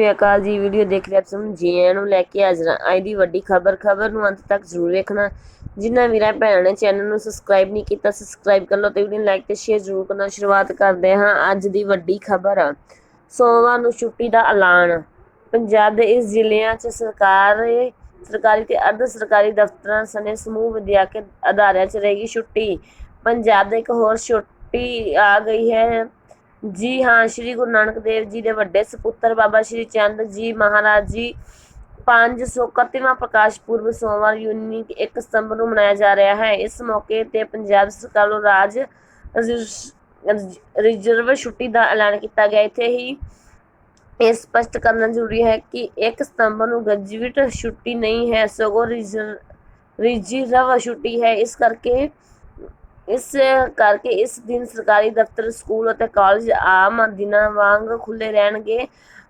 ਸਤਿ ਅਕਾਲ ਜੀ, ਵੀਡੀਓ ਦੇਖ ਰਹੇ ਆਪ ਸਭ ਜੀਆਂ ਨੂੰ ਲੈ ਕੇ ਹਾਜ਼ਰ ਅੱਜ ਦੀ ਵੱਡੀ ਖਬਰ ਖਬਰ ਨੂੰ ਅੰਤ ਤੱਕ ਜ਼ਰੂਰ ਵੇਖਣਾ। ਜਿਨ੍ਹਾਂ ਵੀਰਾਂ ਭੈਣਾਂ ਨੇ ਚੈਨਲ ਨੂੰ ਸਬਸਕ੍ਰਾਈਬ ਨਹੀਂ ਕੀਤਾ ਸਬਸਕ੍ਰਾਈਬ ਕਰ ਲਓ ਤੇ ਵੀਡੀਓ ਲਾਈਕ ਤੇ ਸ਼ੇਅਰ ਜ਼ਰੂਰ ਕਰਨਾ। ਸ਼ੁਰੂਆਤ ਕਰਦੇ ਹਾਂ ਅੱਜ ਦੀ ਵੱਡੀ ਖਬਰ। ਸੋਮਵਾਰ ਨੂੰ ਛੁੱਟੀ ਦਾ ਐਲਾਨ। ਪੰਜਾਬ ਦੇ ਇਸ ਜ਼ਿਲ੍ਹਿਆਂ 'ਚ ਸਰਕਾਰ ਸਰਕਾਰੀ ਤੇ ਅਰਧ ਸਰਕਾਰੀ ਦਫ਼ਤਰਾਂ ਸਣੇ ਸਮੂਹ ਵਿਦਿਅਕ ਅਦਾਰਿਆਂ 'ਚ ਰਹੇਗੀ ਛੁੱਟੀ। ਪੰਜਾਬ ਦੇ ਇੱਕ ਹੋਰ ਛੁੱਟੀ ਆ ਗਈ ਹੈ। ਜੀ ਹਾਂ, ਸ੍ਰੀ ਗੁਰੂ ਨਾਨਕ ਦੇਵ ਜੀ ਦੇ ਵੱਡੇ ਸਪੁੱਤਰ ਬਾਬਾ ਸ੍ਰੀ ਚੰਦ ਜੀ ਮਹਾਰਾਜ ਜੀ 531ਵਾਂ ਪ੍ਰਕਾਸ਼ ਪੁਰਬ ਸੋਮਵਾਰ ਯੂਨੀ 1 ਸਤੰਬਰ ਨੂੰ ਮਨਾਇਆ ਜਾ ਰਿਹਾ ਹੈ। ਇਸ ਮੌਕੇ ਤੇ ਪੰਜਾਬ ਸਰਕਾਰ ਵੱਲੋਂ ਰਾਜ ਰਿਜ਼ਰਵ ਛੁੱਟੀ ਦਾ ਐਲਾਨ ਕੀਤਾ ਗਿਆ। ਇੱਥੇ ਹੀ ਇਹ ਸਪਸ਼ਟ ਕਰਨਾ ਜ਼ਰੂਰੀ ਹੈ ਕਿ 1 ਸਤੰਬਰ ਨੂੰ ਗ੍ਰੈਜੂਏਟ ਛੁੱਟੀ ਨਹੀਂ ਹੈ, ਸਗੋਂ ਰਿਜ਼ਰ- ਰਿਜ਼ਰਵ ਛੁੱਟੀ ਹੈ। ਇਸ ਕਰਕੇ ਇਸ ਕਰਕੇ ਇਸ ਦਿਨ ਸਰਕਾਰੀ ਦਫ਼ਤਰ, ਸਕੂਲ ਅਤੇ ਕਾਲਜ ਆਮ ਦਿਨਾਂ ਵਾਂਗ ਖੁੱਲੇ ਰਹਿਣਗੇ।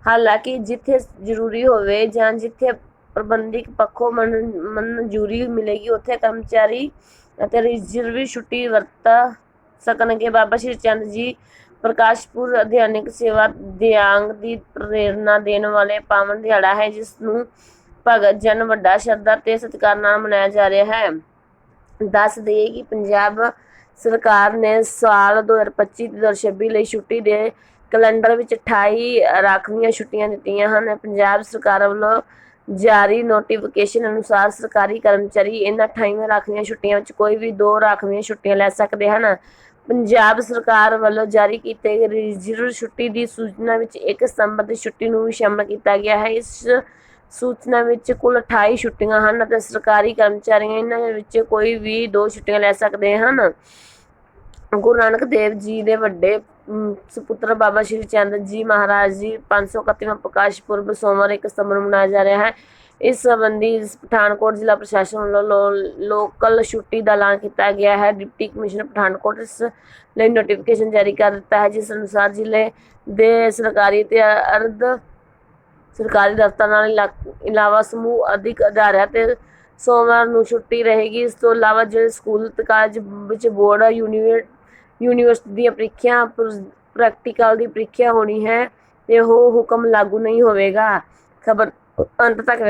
ਹਾਲਾਂਕਿ ਜਿੱਥੇ ਜ਼ਰੂਰੀ ਹੋਵੇ ਜਾਂ ਜਿੱਥੇ ਪ੍ਰਬੰਧਕ ਪੱਖੋਂ ਮਨਜ਼ੂਰੀ ਮਿਲੇਗੀ, ਉੱਥੇ ਕਰਮਚਾਰੀ ਅਤੇ ਰਿਜ਼ਰਵੀ ਛੁੱਟੀ ਵਰਤ ਸਕਣਗੇ। ਬਾਬਾ ਸ਼੍ਰੀ ਚੰਦ ਜੀ ਪ੍ਰਕਾਸ਼ਪੁਰ ਅਧਿਆਨਿਕ ਸੇਵਾ ਦਿਆਂਗ ਦੀ ਪ੍ਰੇਰਨਾ ਦੇਣ ਵਾਲੇ ਪਾਵਨ ਦਿਹਾੜਾ ਹੈ, ਜਿਸ ਨੂੰ ਭਗਤ ਜਨ ਵੱਡਾ ਸ਼ਰਧਾ ਤੇ ਸਤਿਕਾਰ ਨਾਲ ਮਨਾਇਆ ਜਾ ਰਿਹਾ ਹੈ। ਦੱਸ ਦਈਏ ਕਿ ਪੰਜਾਬ ਸਰਕਾਰ ਨੇ ਸਾਲ 2025 ਤੇ 2026 ਲਈ ਛੁੱਟੀ ਦੇ ਕੈਲੰਡਰ ਵਿੱਚ 28 ਰਾਖਵੀਆਂ ਛੁੱਟੀਆਂ ਦਿੱਤੀਆਂ ਹਨ। ਪੰਜਾਬ ਸਰਕਾਰ ਵੱਲੋਂ ਜਾਰੀ ਨੋਟੀਫਿਕੇਸ਼ਨ ਅਨੁਸਾਰ ਸਰਕਾਰੀ ਕਰਮਚਾਰੀ ਇਹਨਾਂ 28 ਰਾਖਵੀਆਂ ਛੁੱਟੀਆਂ ਵਿੱਚ ਕੋਈ ਵੀ ਦੋ ਰਾਖਵੀਆਂ ਛੁੱਟੀਆਂ ਲੈ ਸਕਦੇ ਹਨ। ਪੰਜਾਬ ਸਰਕਾਰ ਵੱਲੋਂ ਜਾਰੀ ਕੀਤੇ ਗਏ ਰਿਜ਼ਰਵ ਛੁੱਟੀ ਦੀ ਸੂਚਨਾ ਵਿੱਚ 1 ਸਤੰਬਰ ਦੀ ਛੁੱਟੀ ਨੂੰ ਵੀ ਸ਼ਾਮਲ ਕੀਤਾ ਗਿਆ ਹੈ। ਇਸ ਸੂਚਨਾ ਵਿੱਚ ਕੁੱਲ 28 ਛੁੱਟੀਆਂ ਹਨ ਅਤੇ ਸਰਕਾਰੀ ਕਰਮਚਾਰੀ ਇਹਨਾਂ ਵਿੱਚ ਕੋਈ ਵੀ ਦੋ ਛੁੱਟੀਆਂ ਲੈ ਸਕਦੇ ਹਨ। ਗੁਰੂ ਨਾਨਕ ਦੇਵ ਜੀ ਦੇ ਵੱਡੇ ਅਮ, ਸੁਪੁੱਤਰ ਬਾਬਾ ਸ਼੍ਰੀ ਚੰਦ ਜੀ ਮਹਾਰਾਜ ਜੀ 531ਵਾਂ ਪ੍ਰਕਾਸ਼ ਪੁਰਬ ਸੋਮਵਾਰ 1 ਸਤੰਬਰ ਨੂੰ ਮਨਾਇਆ ਜਾ ਰਿਹਾ ਹੈ। ਇਸ ਸੰਬੰਧੀ ਪਠਾਨਕੋਟ ਜ਼ਿਲ੍ਹਾ ਪ੍ਰਸ਼ਾਸਨ ਵੱਲੋਂ ਲੋ- ਲੋਕਲ ਛੁੱਟੀ ਦਾ ਐਲਾਨ ਕੀਤਾ ਗਿਆ ਹੈ। ਡਿਪਟੀ ਕਮਿਸ਼ਨਰ ਪਠਾਨਕੋਟ ਇਸ ਲਈ ਨੋਟੀਫਿਕੇਸ਼ਨ ਜਾਰੀ ਕਰ ਦਿੱਤਾ ਹੈ ਜਿਸ ਅਨੁਸਾਰ ਜ਼ਿਲ੍ਹੇ ਦੇ ਸਰਕਾਰੀ ਤੇ ਅਰਧ ਸਰਕਾਰੀ ਦਫ਼ਤਰਾਂ ਨਾਲ ਇਲਾ- ਇਲਾਵਾ ਸਮੂਹ ਅਧਿਕ ਅਦਾਰਿਆਂ ਤੇ ਸੋਮਵਾਰ ਨੂੰ ਛੁੱਟੀ ਰਹੇਗੀ। ਇਸ ਤੋਂ ਇਲਾਵਾ ਜਿਹੜੇ ਸਕੂਲ ਕਾਲਜ ਵਿੱਚ ਬੋਰਡ ਯੂਨੀਵਰ ਯੂਨੀਵਰਸਿਟੀ ਦੀਆਂ ਪ੍ਰੀਖਿਆ ਪ੍ਰੈਕਟੀਕਲ ਦੀ ਪ੍ਰੀਖਿਆ ਹੋਣੀ ਹੈ ਤੇ ਉਹ ਹੁਕਮ ਲਾਗੂ ਨਹੀਂ ਹੋਵੇਗਾ। ਖਬਰ, ਅੰਤ ਤੱਕ